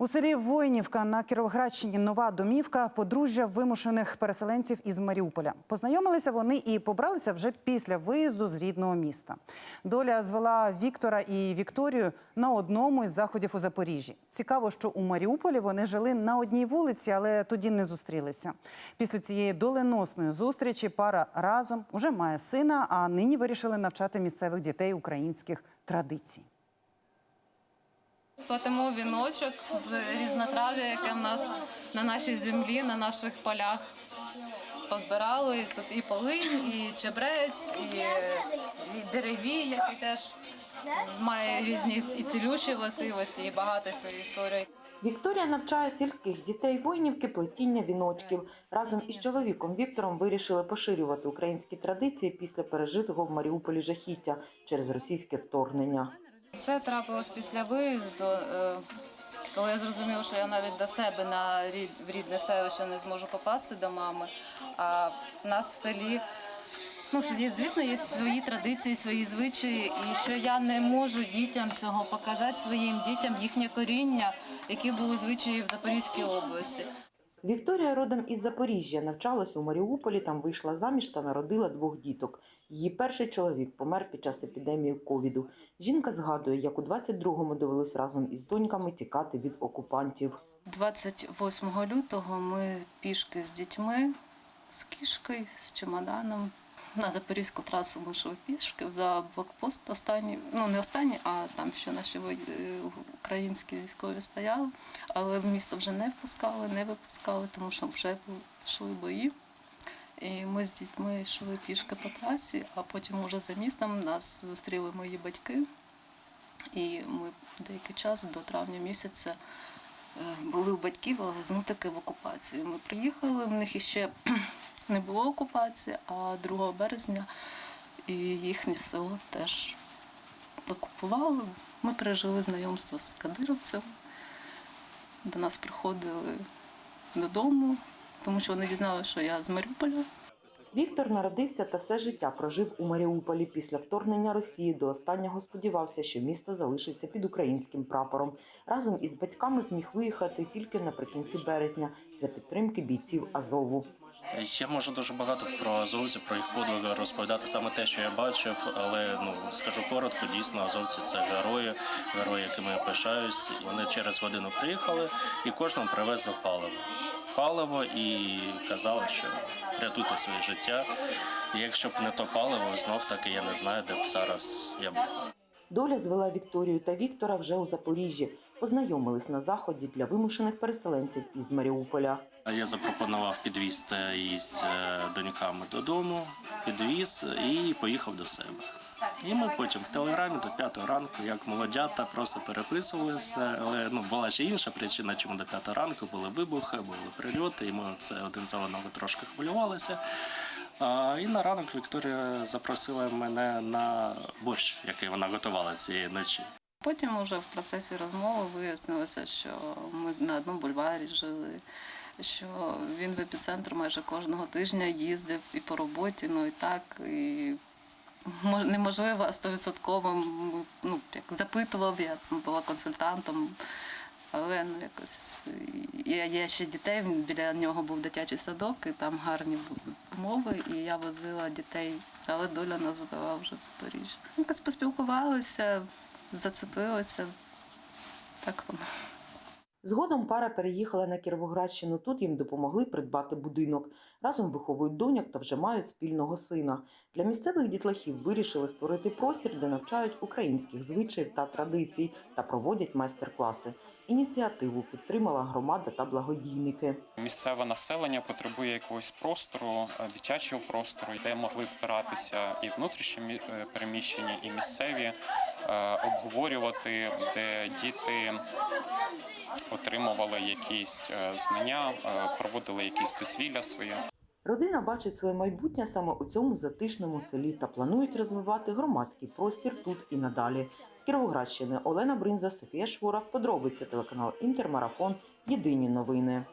У селі Войнівка на Кіровоградщині нова домівка подружжя вимушених переселенців із Маріуполя. Познайомилися вони і побралися вже після виїзду з рідного міста. Доля звела Віктора і Вікторію на одному із заходів у Запоріжжі. Цікаво, що у Маріуполі вони жили на одній вулиці, але тоді не зустрілися. Після цієї доленосної зустрічі пара разом уже має сина, а нині вирішили навчати місцевих дітей українських традицій. Плетемо віночок з різнотрав'я, яке в нас на нашій землі, на наших полях позбирали. Тут і полинь, і чебрець, і, і дереві, який теж має різні і цілющі властивості, і багато своєї історії. Вікторія навчає сільських дітей воїнівки плетіння віночків. Разом із чоловіком Віктором вирішили поширювати українські традиції після пережитого в Маріуполі жахіття через російське вторгнення. Це трапилось після виїзду, е, коли я зрозуміла, що я навіть до себе на рід, в рідне селище не зможу попасти до мами. А в нас в селі, ну, звісно, є свої традиції, свої звичаї, і що я не можу дітям цього показати своїм дітям їхнє коріння, які були звичаї в Запорізькій області. Вікторія родом із Запоріжжя, навчалася у Маріуполі, там вийшла заміж та народила двох діток. Її перший чоловік помер під час епідемії ковіду. Жінка згадує, як у 22-му довелось разом із доньками тікати від окупантів. 28 лютого ми пішки з дітьми, з кішкою, з чемоданом. На Запорізьку трасу ми йшли пішки за блокпост останній, ну не останній, а там ще наші е, українські військові стояли, але в місто вже не впускали, не випускали, тому що вже йшли бої. І ми з дітьми йшли пішки по трасі, а потім уже за містом нас зустріли мої батьки. І ми деякий час до травня місяця е, були у батьків, але знов таки в окупації. Ми приїхали, в них іще не було окупації, а 2 березня і їхнє село теж окупували. Ми пережили знайомство з кадировцем. До нас приходили додому, тому що вони дізналися, що я з Маріуполя. Віктор народився та все життя прожив у Маріуполі. Після вторгнення Росії до останнього сподівався, що місто залишиться під українським прапором. Разом із батьками зміг виїхати тільки наприкінці березня за підтримки бійців Азову. Я можу дуже багато про азовців, про їх подвиги розповідати саме те, що я бачив, але ну скажу коротко, дійсно, азовці це герої, герої, якими я пишаюсь. Вони через годину приїхали і кожному привезли паливо. Паливо і казали, що рятуйте своє життя. І якщо б не то паливо, знов таки я не знаю, де б зараз я був. Доля звела Вікторію та Віктора вже у Запоріжжі. Познайомились на заході для вимушених переселенців із Маріуполя. Я запропонував підвіз із е, доньками додому, підвіз і поїхав до себе. І ми потім в телеграмі до п'ятої ранку, як молодята, просто переписувалися. Але ну була ще інша причина, чому до п'ятої ранку були вибухи, були прильоти, і ми це один за одного трошки хвилювалися. А, і на ранок Вікторія запросила мене на борщ, який вона готувала цієї ночі. Потім вже в процесі розмови вияснилося, що ми на одному бульварі жили, що він в епіцентр майже кожного тижня їздив і по роботі, ну і так. І неможливо, стовідсотково ну, як запитував, я була консультантом. Але ну якось я, я ще дітей, біля нього був дитячий садок, і там гарні умови, і я возила дітей, але доля нас звела вже в Запоріжжя. Якось поспілкувалися, зацепилися. Так воно. Згодом пара переїхала на Кіровоградщину. Тут їм допомогли придбати будинок. Разом виховують доньок та вже мають спільного сина. Для місцевих дітлахів вирішили створити простір, де навчають українських звичаїв та традицій та проводять майстер-класи. Ініціативу підтримала громада та благодійники. Місцеве населення потребує якогось простору, е, дитячого простору, де могли збиратися і внутрішні е, переміщення, і місцеві е, обговорювати, де діти отримували якісь е, знання, е, проводили якісь дозвілля своє. Родина бачить своє майбутнє саме у цьому затишному селі та планують розвивати громадський простір тут і надалі. З Кіровоградщини Олена Бринза, Софія Шворак. Подробиці телеканал Інтермарафон. Єдині новини.